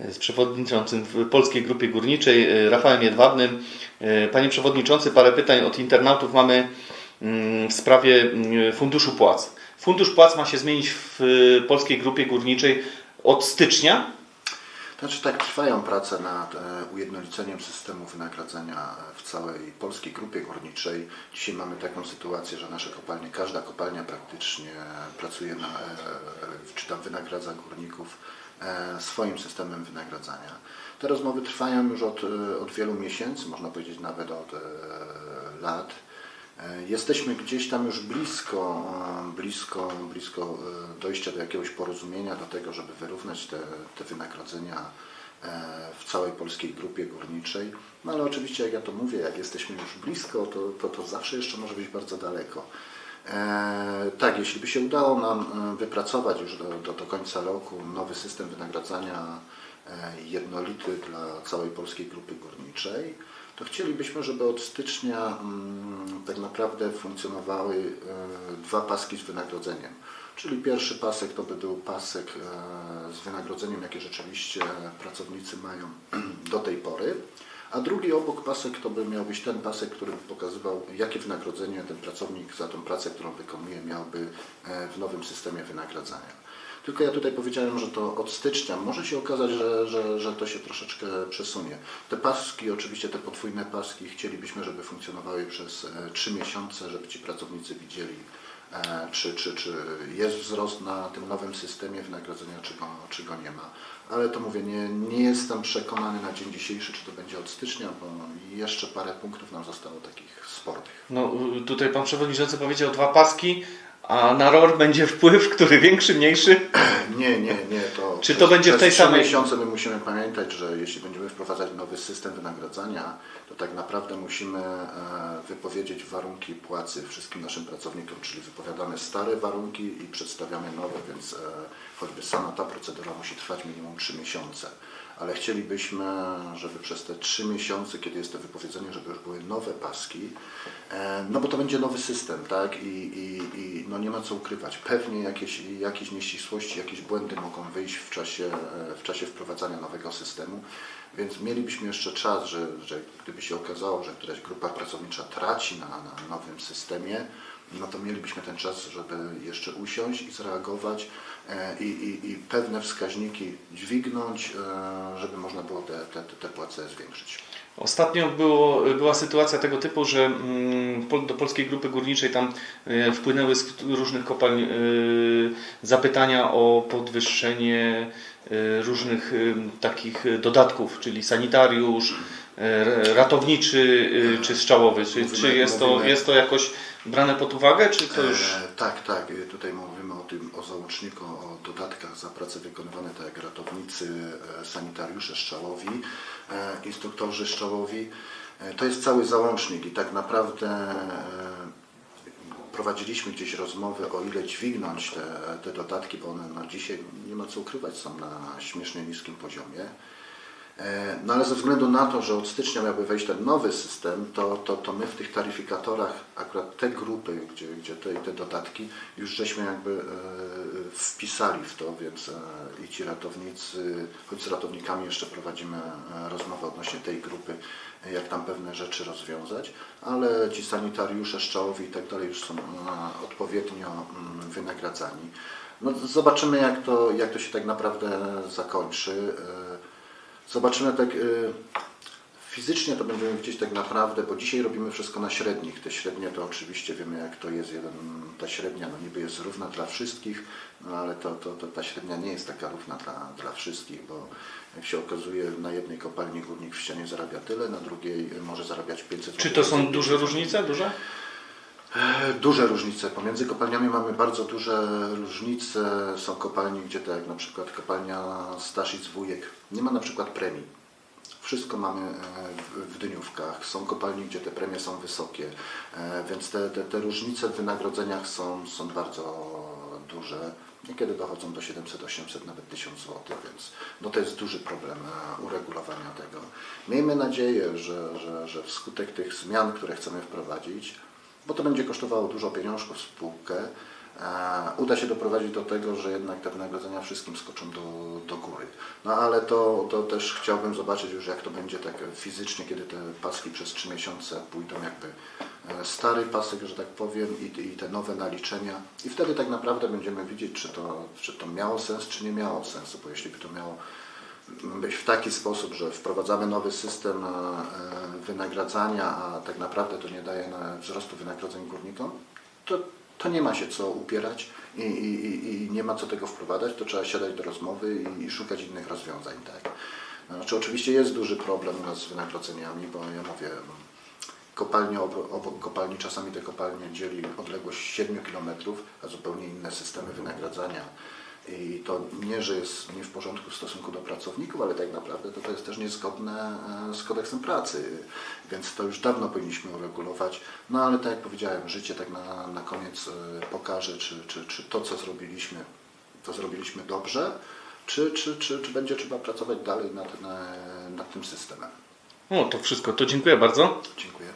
z przewodniczącym w Polskiej Grupie Górniczej, e, Rafałem Jedwabnym. E, Panie Przewodniczący, parę pytań od internautów mamy mm, w sprawie mm, Funduszu Płac. Fundusz Płac ma się zmienić w e, Polskiej Grupie Górniczej od stycznia. Znaczy tak, trwają prace nad ujednoliceniem systemu wynagradzania w całej polskiej grupie górniczej. Dzisiaj mamy taką sytuację, że nasze kopalnie, każda kopalnia praktycznie pracuje na, czy tam wynagradza górników swoim systemem wynagradzania. Te rozmowy trwają już od, e, od wielu miesięcy, można powiedzieć nawet od e, lat. E, Jesteśmy gdzieś tam już blisko, e, blisko, blisko e, dojścia do jakiegoś porozumienia, do tego, żeby wyrównać te, te wynagrodzenia e, w całej polskiej grupie górniczej. No ale oczywiście, jak ja to mówię, jak jesteśmy już blisko, to, to, to zawsze jeszcze może być bardzo daleko. E, tak, jeśli by się udało nam e, wypracować już do, do, do końca roku nowy system wynagradzania e, jednolity dla całej polskiej grupy górniczej, to chcielibyśmy, żeby od stycznia mm, tak naprawdę funkcjonowały dwa paski z wynagrodzeniem. Czyli pierwszy pasek to by był pasek z wynagrodzeniem, jakie rzeczywiście pracownicy mają do tej pory, a drugi obok pasek to by miał być ten pasek, który by pokazywał, jakie wynagrodzenie ten pracownik za tą pracę, którą wykonuje, miałby e, w nowym systemie wynagradzania. Tylko ja tutaj powiedziałem, że to od stycznia może się okazać, że, że, że to się troszeczkę przesunie. Te paski, oczywiście te podwójne paski, chcielibyśmy, żeby funkcjonowały przez e, trzy miesiące, żeby ci pracownicy widzieli, e, czy, czy, czy jest wzrost na tym nowym systemie wynagrodzenia, czy go, czy go nie ma. Ale to mówię, nie, nie jestem przekonany na dzień dzisiejszy, czy to będzie od stycznia, bo jeszcze parę punktów nam zostało takich spornych. No, tutaj Pan Przewodniczący powiedział dwa paski, a na ROR będzie wpływ, który większy, mniejszy? Nie, nie, nie. To Czy to przez- będzie w tej trzy samej- miesiące my musimy pamiętać, że jeśli będziemy wprowadzać nowy system wynagradzania, to tak naprawdę musimy e, wypowiedzieć warunki płacy wszystkim naszym pracownikom, czyli wypowiadamy stare warunki i przedstawiamy nowe, więc e, choćby sama ta procedura musi trwać minimum 3 miesiące. Ale chcielibyśmy, żeby przez te 3 miesiące, kiedy jest to wypowiedzenie, żeby już były nowe paski, e, no bo to będzie nowy system, tak? I, i, i no nie ma co ukrywać. Pewnie jakieś, jakieś nieścisłości, jakieś błędy mogą wyjść w czasie, e, w czasie wprowadzania nowego systemu, więc mielibyśmy jeszcze czas, że, że gdyby się okazało, że któraś grupa pracownicza traci na, na nowym systemie, no to mielibyśmy ten czas, żeby jeszcze usiąść i zareagować e, i, i, i pewne wskaźniki dźwignąć, e, żeby można było te, te, te płace zwiększyć. Ostatnio było, była sytuacja tego typu, że mm, do Polskiej Grupy Górniczej tam e, wpłynęły z różnych kopalń zapytania o podwyższenie różnych takich dodatków, czyli sanitariusz, ratowniczy e, czy strzałowy. Czy, Mówimy- czy jest, to, mówimy- jest to jakoś brane pod uwagę, czy to już... E, tak, tak. E, Tutaj mówimy o tym, o załączniku, o dodatkach za prace wykonywane, tak jak ratownicy, e, sanitariusze szczałowi, e, instruktorzy szczałowi. E, To jest cały załącznik i tak naprawdę e, prowadziliśmy gdzieś rozmowy, o ile dźwignąć te, te dodatki, bo one no, dzisiaj nie ma co ukrywać, są na śmiesznie niskim poziomie. E, No ale ze względu na to, że od stycznia miałby wejść ten nowy system, to, to, to my w tych taryfikatorach akurat te grupy, gdzie, gdzie te, te dodatki, już żeśmy jakby e, wpisali w to, więc e, i ci ratownicy, choć z ratownikami jeszcze prowadzimy e, rozmowę odnośnie tej grupy, jak tam pewne rzeczy rozwiązać, ale ci sanitariusze, szczałowi i tak dalej już są e, odpowiednio mm, wynagradzani. No, zobaczymy, jak to, jak to się tak naprawdę zakończy. E, Zobaczymy tak y, fizycznie to będziemy widzieć tak naprawdę, bo dzisiaj robimy wszystko na średnich. Te średnie to oczywiście wiemy jak to jest. Jeden, ta średnia no niby jest równa dla wszystkich, no ale to, to, to ta średnia nie jest taka równa dla, dla wszystkich, bo jak się okazuje na jednej kopalni górnik w ścianie zarabia tyle, na drugiej może zarabiać 500 Czy to są duże różnice? Duże? E, Duże różnice. Pomiędzy kopalniami mamy bardzo duże różnice. Są kopalnie, gdzie tak jak na przykład kopalnia Staszic Wujek nie ma na przykład premii. Wszystko mamy e, w- dniówkach. Są kopalnie, gdzie te premie są wysokie, E, więc te, te, te różnice w wynagrodzeniach są, są bardzo duże. Niekiedy dochodzą do 700, 800, nawet 1000 zł, więc no to jest duży problem uregulowania tego. Miejmy nadzieję, że, że, że wskutek tych zmian, które chcemy wprowadzić, bo to będzie kosztowało dużo pieniążków spółkę, e, uda się doprowadzić do tego, że jednak te wynagrodzenia wszystkim skoczą do, do góry. No ale to, to też chciałbym zobaczyć już jak to będzie tak fizycznie, kiedy te paski przez 3 miesiące pójdą jakby e, stary pasek, że tak powiem i, i te nowe naliczenia i wtedy tak naprawdę będziemy widzieć, czy to, czy to miało sens, czy nie miało sensu, bo jeśli by to miało być w taki sposób, że wprowadzamy nowy system e, wynagradzania, a tak naprawdę to nie daje wzrostu wynagrodzeń górnikom, to, to nie ma się co upierać i, i, i- nie ma co tego wprowadzać, to trzeba siadać do rozmowy i, i szukać innych rozwiązań. Tak? Znaczy, oczywiście jest duży problem u nas z wynagrodzeniami, bo ja mówię, kopalnie obok kopalni, czasami te kopalnie dzieli odległość 7 km, a zupełnie inne systemy wynagradzania. I to nie, że jest nie w porządku w stosunku do pracowników, ale tak naprawdę to, to jest też niezgodne e, z kodeksem pracy, więc to już dawno powinniśmy uregulować. No ale tak jak powiedziałem, życie tak na, na koniec e, pokaże, czy, czy, czy to, co zrobiliśmy, to zrobiliśmy dobrze, czy, czy, czy, czy będzie trzeba pracować dalej nad, na- nad tym systemem. O, to wszystko. To dziękuję bardzo. Dziękuję.